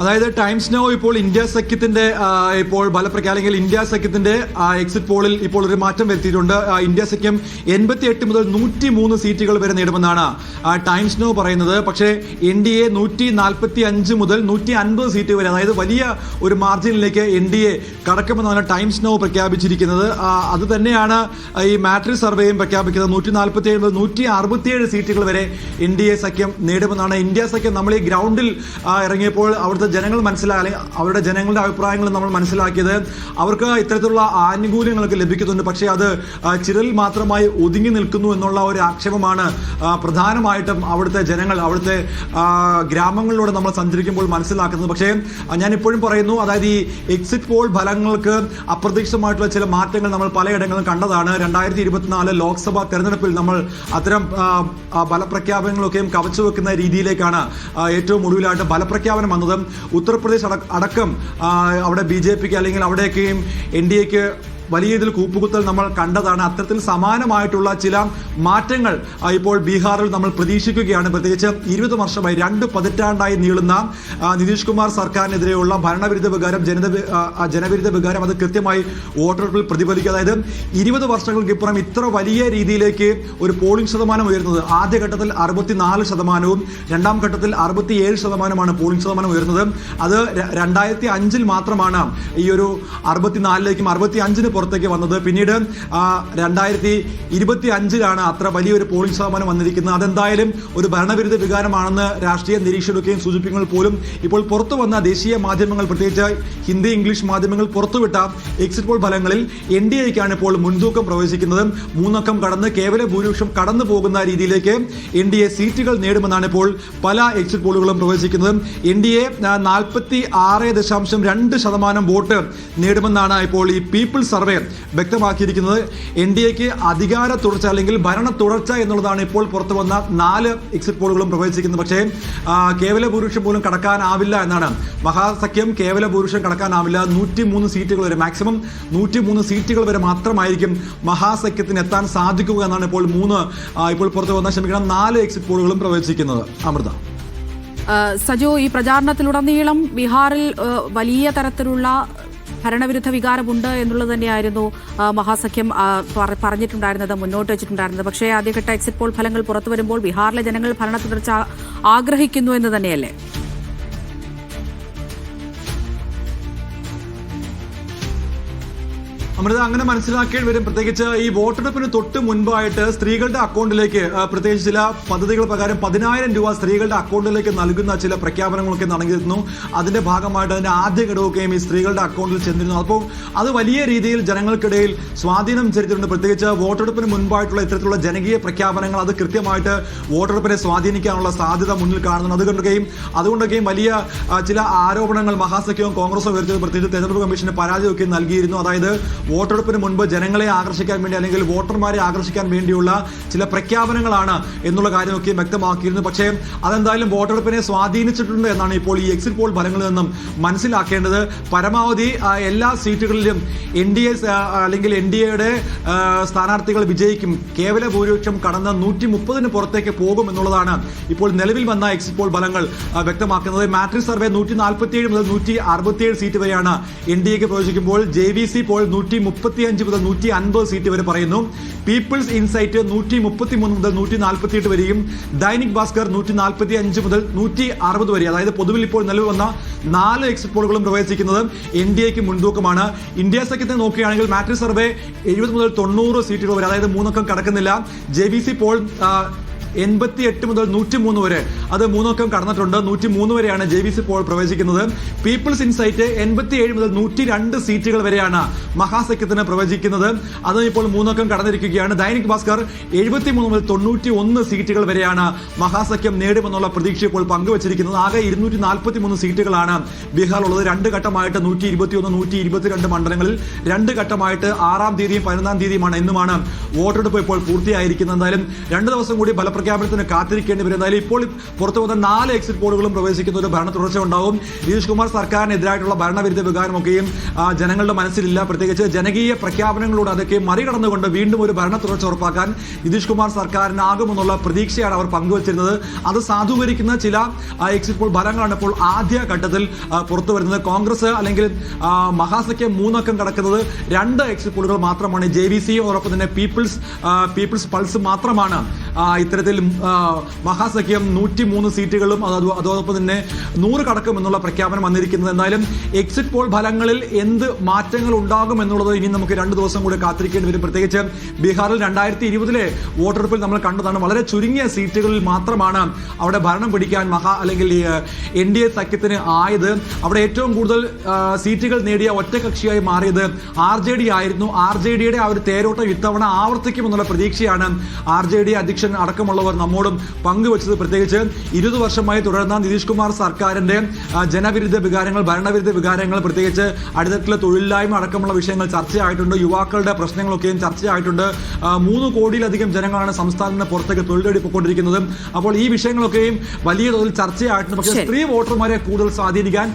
അതായത് times no ഇപ്പോൾ India സഖ്യത്തിന്റെ ഇപ്പോൾ ഫലപ്രഖ്യാ അല്ലെങ്കിൽ ഇന്ത്യ സഖ്യത്തിന്റെ എക്സിറ്റ് പോളിൽ ഇപ്പോൾ ഒരു മാറ്റം വരുത്തിയിട്ടുണ്ട്. ഇന്ത്യ സഖ്യം എൺപത്തി എട്ട് മുതൽ നൂറ്റി മൂന്ന് സീറ്റുകൾ വരെ നേടുമെന്നാണ് ടൈംസ് നോ പറയുന്നത്. പക്ഷേ എൻ ഡി എ നൂറ്റി നാൽപ്പത്തി അഞ്ച് മുതൽ നൂറ്റി അൻപത് സീറ്റ് വരെ അതായത് വലിയ ഒരു മാർജിനിലേക്ക് എൻ ഡി എ കടക്കുമെന്നാണ് ടൈംസ് നോ പ്രഖ്യാപിച്ചിരിക്കുന്നത്. അത് തന്നെയാണ് ഈ മാട്രിക് സർവേയും പ്രഖ്യാപിക്കുന്നത്. നൂറ്റി നാൽപ്പത്തി ഏഴ് മുതൽ നൂറ്റി അറുപത്തിയേഴ് സീറ്റുകൾ വരെ എൻ ഡി എ സഖ്യം നേടുമെന്നാണ്. ഇന്ത്യ സഖ്യം നമ്മൾ ഈ ഗ്രൗണ്ടിൽ ഇറങ്ങിയപ്പോൾ അവിടുത്തെ ജനങ്ങൾ മനസ്സിലാക്കി അവരുടെ ജനങ്ങളുടെ അഭിപ്രായങ്ങൾ നമ്മൾ മനസ്സിലാക്കിയത് അവർക്ക് ഇത്തരത്തിലുള്ള ആനുകൂല്യങ്ങളൊക്കെ ലഭിക്കുന്നുണ്ട്. പക്ഷേ അത് ചിരൽ മാത്രമായി ഒതുങ്ങി നിൽക്കുന്നു എന്നുള്ള ഒരു ആക്ഷേപമാണ് പ്രധാനമായിട്ടും അവിടുത്തെ ജനങ്ങൾ അവിടുത്തെ ഗ്രാമങ്ങളിലൂടെ നമ്മൾ സഞ്ചരിക്കുമ്പോൾ മനസ്സിലാക്കുന്നത്. പക്ഷേ ഞാനിപ്പോഴും പറയുന്നു അതായത് ഈ എക്സിറ്റ് പോൾ ഫലങ്ങൾക്ക് അപ്രതീക്ഷിതമായിട്ടുള്ള ചില മാറ്റങ്ങൾ നമ്മൾ പലയിടങ്ങളിലും കണ്ടതാണ്. രണ്ടായിരത്തി ഇരുപത്തിനാല് ലോക്സഭാ തെരഞ്ഞെടുപ്പിൽ നമ്മൾ അത്തരം ഫലപ്രഖ്യാപനങ്ങളൊക്കെയും കവച്ചു വെക്കുന്ന രീതിയിലേക്കാണ് ഏറ്റവും ഒടുവിലായിട്ട് ഫലപ്രഖ്യാപനം വന്നതും. ഉത്തർപ്രദേശ് അടക്കം അവിടെ ബി ജെ പിക്ക് അല്ലെങ്കിൽ അവിടെയൊക്കെയും എൻ ഡി എക്ക് വലിയ ഇതിൽ കൂപ്പുകുത്തൽ നമ്മൾ കണ്ടതാണ്. അത്തരത്തിൽ സമാനമായിട്ടുള്ള ചില മാറ്റങ്ങൾ ഇപ്പോൾ ബീഹാറിൽ നമ്മൾ പ്രതീക്ഷിക്കുകയാണ്. പ്രത്യേകിച്ച് ഇരുപത് വർഷമായി രണ്ട് പതിറ്റാണ്ടായി നീളുന്ന നിതീഷ് കുമാർ സർക്കാരിനെതിരെയുള്ള ഭരണവിരുദ്ധ വികാരം ജനത ജനവിരുദ്ധ വികാരം അത് കൃത്യമായി വോട്ടെടുപ്പിൽ പ്രതിഫലിക്കുക. അതായത് ഇരുപത് വർഷങ്ങൾക്ക് ഇപ്പുറം ഇത്ര വലിയ രീതിയിലേക്ക് ഒരു പോളിംഗ് ശതമാനം ഉയർന്നത്. ആദ്യഘട്ടത്തിൽ അറുപത്തിനാല് ശതമാനവും രണ്ടാം ഘട്ടത്തിൽ അറുപത്തിയേഴ് ശതമാനമാണ് പോളിംഗ് ശതമാനം ഉയർന്നത്. അത് രണ്ടായിരത്തി അഞ്ചിൽ മാത്രമാണ് ഈ ഒരു അറുപത്തിനാലിലേക്കും അറുപത്തി അഞ്ചിന് പുറത്തേക്ക് വന്നത്. പിന്നീട് രണ്ടായിരത്തി ഇരുപത്തി അഞ്ചിലാണ് അത്ര വലിയൊരു പോളിംഗ് ശതമാനം വന്നിരിക്കുന്നത്. അതെന്തായാലും ഒരു ഭരണവിരുദ്ധ വികാരമാണെന്ന് രാഷ്ട്രീയ നിരീക്ഷകരൊക്കെയും സൂചിപ്പിക്കുമ്പോൾ പോലും ഇപ്പോൾ പുറത്തു വന്ന ദേശീയ മാധ്യമങ്ങൾ പ്രത്യേകിച്ച് ഹിന്ദി ഇംഗ്ലീഷ് മാധ്യമങ്ങൾ പുറത്തുവിട്ട എക്സിറ്റ് പോൾ ഫലങ്ങളിൽ എൻ ഡി എക്കാണ് ഇപ്പോൾ മുൻതൂക്കം പ്രവേശിക്കുന്നത് മൂന്നക്കം കടന്ന് കേവല ഭൂരിപക്ഷം കടന്നു പോകുന്ന രീതിയിലേക്ക് എൻ ഡി എ സീറ്റുകൾ നേടുമെന്നാണ് ഇപ്പോൾ പല എക്സിറ്റ് പോളുകളും പ്രവേശിക്കുന്നത് എൻ ഡി എ നാൽപ്പത്തി ആറ് ദശാംശം രണ്ട് ശതമാനം വോട്ട് നേടുമെന്നാണ് ഇപ്പോൾ ഈ പീപ്പിൾ സർവേ വ്യക്തമാക്കിയിരിക്കുന്നത് എൻ ഡി എക്ക് അധികാര തുടർച്ച അല്ലെങ്കിൽ ഭരണ തുടർച്ച എന്നുള്ളതാണ് ഇപ്പോൾ പുറത്തു വന്ന നാല് എക്സിറ്റ് പോളുകളും പ്രവചിക്കുന്നത് പക്ഷേ കേവല ഭൂരിപക്ഷം പോലും കടക്കാനാവില്ല എന്നാണ്. മഹാസഖ്യം കേവല ഭൂരിപക്ഷം കടക്കാനാവില്ല. നൂറ്റി മൂന്ന് സീറ്റുകൾ വരെ മാക്സിമം നൂറ്റി മൂന്ന് സീറ്റുകൾ വരെ മാത്രമായിരിക്കും മഹാസഖ്യത്തിന് എത്താൻ സാധിക്കുക എന്നാണ് ഇപ്പോൾ മൂന്ന് ഇപ്പോൾ പുറത്തു വന്ന ക്ഷമിക്കണം നാല് എക്സിറ്റ് പോളുകളും പ്രവചിക്കുന്നത് അമൃത. സജോ ഈ പ്രചാരണത്തിലുടനീളം ബീഹാറിൽ വലിയ തരത്തിലുള്ള ഭരണവിരുദ്ധ വികാരമുണ്ട് എന്നുള്ളത് തന്നെയായിരുന്നു മഹാസഖ്യം പറഞ്ഞിട്ടുണ്ടായിരുന്നത് മുന്നോട്ട് വെച്ചിട്ടുണ്ടായിരുന്നത്. പക്ഷേ ആദ്യഘട്ട എക്സിറ്റ് പോൾ ഫലങ്ങൾ പുറത്തു വരുമ്പോൾ ബീഹാറിലെ ജനങ്ങൾ ഭരണ തുടർച്ച ആഗ്രഹിക്കുന്നു എന്ന് തന്നെയല്ലേ? അമൃത അങ്ങനെ മനസ്സിലാക്കേണ്ടി വരും. പ്രത്യേകിച്ച് ഈ വോട്ടെടുപ്പിന് തൊട്ട് മുൻപായിട്ട് സ്ത്രീകളുടെ അക്കൗണ്ടിലേക്ക് പ്രത്യേകിച്ച് ചില പദ്ധതികൾ പ്രകാരം പതിനായിരം രൂപ സ്ത്രീകളുടെ അക്കൗണ്ടിലേക്ക് നൽകുന്ന ചില പ്രഖ്യാപനങ്ങളൊക്കെ നടന്നിരുന്നു. അതിന്റെ ഭാഗമായിട്ട് അതിന്റെ ആദ്യ ഘടകമൊക്കെയും ഈ സ്ത്രീകളുടെ അക്കൗണ്ടിൽ ചെന്നിരുന്നു. അപ്പോൾ അത് വലിയ രീതിയിൽ ജനങ്ങൾക്കിടയിൽ സ്വാധീനം ചെലുത്തിയിട്ടുണ്ട്. പ്രത്യേകിച്ച് വോട്ടെടുപ്പിന് മുൻപായിട്ടുള്ള ഇത്തരത്തിലുള്ള ജനകീയ പ്രഖ്യാപനങ്ങൾ അത് കൃത്യമായിട്ട് വോട്ടെടുപ്പിനെ സ്വാധീനിക്കാനുള്ള സാധ്യത മുന്നിൽ കാണുന്നു അതുകൊണ്ടൊക്കെയും അതുകൊണ്ടൊക്കെയും വലിയ ചില ആരോപണങ്ങൾ മഹാസഖ്യവും കോൺഗ്രസും ഉയർത്തിയത് പ്രത്യേകിച്ച് തെരഞ്ഞെടുപ്പ് കമ്മീഷന് പരാതിയൊക്കെ നൽകിയിരുന്നു. അതായത് വോട്ടെടുപ്പിന് മുൻപ് ജനങ്ങളെ ആകർഷിക്കാൻ വേണ്ടി അല്ലെങ്കിൽ വോട്ടർമാരെ ആകർഷിക്കാൻ വേണ്ടിയുള്ള ചില പ്രഖ്യാപനങ്ങളാണ് എന്നുള്ള കാര്യമൊക്കെ വ്യക്തമാക്കിയിരുന്നു. പക്ഷേ അതെന്തായാലും വോട്ടെടുപ്പിനെ സ്വാധീനിച്ചിട്ടുണ്ട് എന്നാണ് ഇപ്പോൾ ഈ എക്സിറ്റ് പോൾ ഫലങ്ങളിൽ നിന്നും മനസ്സിലാക്കേണ്ടത്. പരമാവധി എല്ലാ സീറ്റുകളിലും എൻ ഡി എ അല്ലെങ്കിൽ എൻ ഡി എയുടെ സ്ഥാനാർത്ഥികൾ വിജയിക്കും. കേവല ഭൂരിപക്ഷം കടന്ന് നൂറ്റി മുപ്പതിന് പുറത്തേക്ക് പോകും എന്നുള്ളതാണ് ഇപ്പോൾ നിലവിൽ വന്ന എക്സിറ്റ് പോൾ ഫലങ്ങൾ വ്യക്തമാക്കുന്നത്. മാട്രിക് സർവേ നൂറ്റി നാൽപ്പത്തിയേഴ് മുതൽ നൂറ്റി അറുപത്തിയേഴ് സീറ്റ് വരെയാണ് എൻ ഡി എക്ക് പ്രവചിക്കുമ്പോൾ ജെ വി സി പോൾ നൂറ്റി മുപ്പത്തി അഞ്ച് മുതൽ നൂറ്റി അൻപത് സീറ്റ് വരെ പറയുന്നു. പീപ്പിൾസ് ഇൻസൈറ്റ് നൂറ്റി മുപ്പത്തി മൂന്ന് മുതൽ നൂറ്റി നാൽപ്പത്തിയെട്ട് വരെയും ദൈനിക് ഭാസ്കർ നൂറ്റി നാൽപ്പത്തി അഞ്ച് മുതൽ നൂറ്റി അറുപത് വരെ അതായത് പൊതുവിൽ ഇപ്പോൾ നിലവിൽ വന്ന നാല് എക്സിറ്റ് പോളുകളും പ്രവചിക്കുന്നത് എൻ ഡി എക്ക് മുൻതൂക്കമാണ് ഇന്ത്യ സഖ്യത്തെ നോക്കുകയാണെങ്കിൽ മാട്രിക് സർവേ എഴുപത് മുതൽ തൊണ്ണൂറ് സീറ്റുകൾ വരെ അതായത് മൂന്നക്കം കടക്കുന്നില്ല. ജെ ബി സി പോൾ എൺപത്തി എട്ട് മുതൽ നൂറ്റി മൂന്ന് വരെ. അത് മൂന്നോക്കം കടന്നിട്ടുണ്ട്. നൂറ്റി മൂന്ന് വരെയാണ് ജെ ബി സി പോൾ പ്രവചിക്കുന്നത്. പീപ്പിൾസ് ഇൻസൈറ്റ് എൺപത്തി ഏഴ് മുതൽ നൂറ്റി രണ്ട് സീറ്റുകൾ വരെയാണ് മഹാസഖ്യത്തിന് പ്രവചിക്കുന്നത്. അത് ഇപ്പോൾ മൂന്നോക്കം കടന്നിരിക്കുകയാണ്. ദൈനിക് ഭാസ്കർ എഴുപത്തി മൂന്ന് മുതൽ തൊണ്ണൂറ്റി ഒന്ന് സീറ്റുകൾ വരെയാണ് മഹാസഖ്യം നേടുമെന്നുള്ള പ്രതീക്ഷ ഇപ്പോൾ പങ്കുവച്ചിരിക്കുന്നത്. ആകെ ഇരുന്നൂറ്റി നാൽപ്പത്തി മൂന്ന് സീറ്റുകളാണ് ബീഹാറിലുള്ളത് രണ്ട് ഘട്ടമായിട്ട് നൂറ്റി ഇരുപത്തി ഒന്ന് നൂറ്റി ഇരുപത്തിരണ്ട് മണ്ഡലങ്ങളിൽ. രണ്ട് ഘട്ടമായിട്ട് ആറാം തീയതിയും പതിനൊന്നാം തീയതിയുമാണ് എന്നുമാണ് വോട്ടെടുപ്പ് ഇപ്പോൾ പൂർത്തിയായിരിക്കുന്നത്. എന്തായാലും രണ്ട് ദിവസം കൂടി ഫലപ്രഖ്യാപനം ഫലപ്രഖ്യാപനത്തിന് കാത്തിരിക്കേണ്ടി വരും. എന്തായാലും ഇപ്പോൾ പുറത്തു വന്ന നാല് എക്സിറ്റ് പോളുകളും പ്രവേശിക്കുന്ന ഒരു ഭരണ തുടർച്ച ഉണ്ടാവും നിതീഷ് കുമാർ സർക്കാരിനെതിരായിട്ടുള്ള ഭരണവിരുദ്ധ വികാരമൊക്കെയും ജനങ്ങളുടെ മനസ്സിലില്ല. പ്രത്യേകിച്ച് ജനകീയ പ്രഖ്യാപനങ്ങളോട് അതൊക്കെ മറികടന്നുകൊണ്ട് വീണ്ടും ഒരു ഭരണ തുടർച്ച ഉറപ്പാക്കാൻ നിതീഷ് കുമാർ സർക്കാരിനാകുമെന്നുള്ള പ്രതീക്ഷയാണ് അവർ പങ്കുവച്ചിരുന്നത്. അത് സാധൂകരിക്കുന്ന ചില എക്സിറ്റ് പോൾ ഫലങ്ങളാണ് ഇപ്പോൾ ആദ്യ ഘട്ടത്തിൽ പുറത്തു വരുന്നത്. കോൺഗ്രസ് അല്ലെങ്കിൽ മഹാസഖ്യ മൂന്നക്കം കടക്കുന്നത് രണ്ട് എക്സിറ്റ് പോളുകൾ മാത്രമാണ്. ജെ വി സി അതോടൊപ്പം തന്നെ പീപ്പിൾസ് പീപ്പിൾസ് പൾസ് മാത്രമാണ് ഇത്തരത്തിൽ ആ, മഹാസഖ്യം നൂറ്റി മൂന്ന് സീറ്റുകളും അത് അത് അതോടൊപ്പം തന്നെ നൂറ് കടക്കും എന്നുള്ള പ്രഖ്യാപനം വന്നിരിക്കുന്നത്. എന്നാലും എക്സിറ്റ് പോൾ ഫലങ്ങളിൽ എന്ത് മാറ്റങ്ങൾ ഉണ്ടാകും എന്നുള്ളത് ഇനി നമുക്ക് രണ്ട് ദിവസം കൂടി കാത്തിരിക്കേണ്ടി വരും. പ്രത്യേകിച്ച് ബീഹാറിൽ രണ്ടായിരത്തി ഇരുപതിലെ വോട്ടെടുപ്പിൽ നമ്മൾ കണ്ടതാണ് വളരെ ചുരുങ്ങിയ സീറ്റുകളിൽ മാത്രമാണ് അവിടെ ഭരണം പിടിക്കാൻ മഹാ അല്ലെങ്കിൽ എൻ ഡി എ സഖ്യത്തിന് ആയത്. അവിടെ ഏറ്റവും കൂടുതൽ സീറ്റുകൾ നേടിയ ഒറ്റകക്ഷിയായി മാറിയത് ആർ ജെ ഡി ആയിരുന്നു. ആർ ജെ ഡിയുടെ ആ ഒരു തേരോട്ടം ഇത്തവണ ആവർത്തിക്കുമെന്നുള്ള പ്രതീക്ഷയാണ് ആർ ജെ ഡി അധ്യക്ഷൻ അടക്കമുള്ളവർ നമ്മോടും പങ്കുവച്ചത് പ്രത്യേകിച്ച് ഇരുപത് വർഷമായി തുടർന്ന നിതീഷ് കുമാർ സർക്കാരിന്റെ ജനവിരുദ്ധ വികാരങ്ങൾ ഭരണവിരുദ്ധ വികാരങ്ങൾ പ്രത്യേകിച്ച് അടിത്തട്ടിലെ തൊഴിലില്ലായ്മ അടക്കമുള്ള വിഷയങ്ങൾ ചർച്ചയായിട്ടുണ്ട് യുവാക്കളുടെ പ്രശ്നങ്ങളൊക്കെയും ചർച്ചയായിട്ടുണ്ട്. മൂന്ന് കോടിയിലധികം ജനങ്ങളാണ് സംസ്ഥാനത്തിന് പുറത്തേക്ക് തൊഴിൽ അപ്പോൾ ഈ വിഷയങ്ങളൊക്കെയും വലിയ തോതിൽ ചർച്ചയായിട്ടുണ്ട്. പക്ഷേ സ്ത്രീ വോട്ടർമാരെ കൂടുതൽ സ്വാധീനിക്കാൻ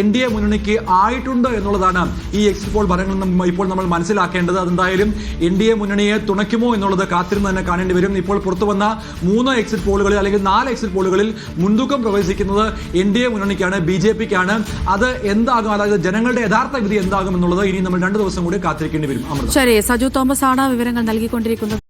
എൻ ഡി എ മുന്നണിക്ക് ആയിട്ടുണ്ട് എന്നുള്ളതാണ് ഈ എക്സിറ്റ് പോൾ ഫലങ്ങളിൽ നിന്നും ഇപ്പോൾ നമ്മൾ മനസ്സിലാക്കേണ്ടത്. അതെന്തായാലും എൻ ഡി എ മുന്നണിയെ തുണയ്ക്കുമോ എന്നുള്ളത് കാത്തിരുന്ന് തന്നെ കാണേണ്ടി വരും. ഇപ്പോൾ പുറത്തു വന്ന മൂന്ന് എക്സിറ്റ് പോളുകളിൽ അല്ലെങ്കിൽ നാല് എക്സിറ്റ് പോളുകളിൽ മുൻതൂക്കം പ്രവേശിക്കുന്നത് എൻ ഡി എ മുന്നണിക്കാണ് ബി ജെ പിക്കാണ്. അത് എന്താകും? അതായത് ജനങ്ങളുടെ യഥാർത്ഥ വിധി എന്താകും എന്നുള്ളത് ഇനി നമ്മൾ രണ്ട് ദിവസം കൂടി കാത്തിരിക്കേണ്ടി വരും. ശരി സജു തോമസ് ആണ് വിവരങ്ങൾ നൽകിക്കൊണ്ടിരിക്കുന്നത്.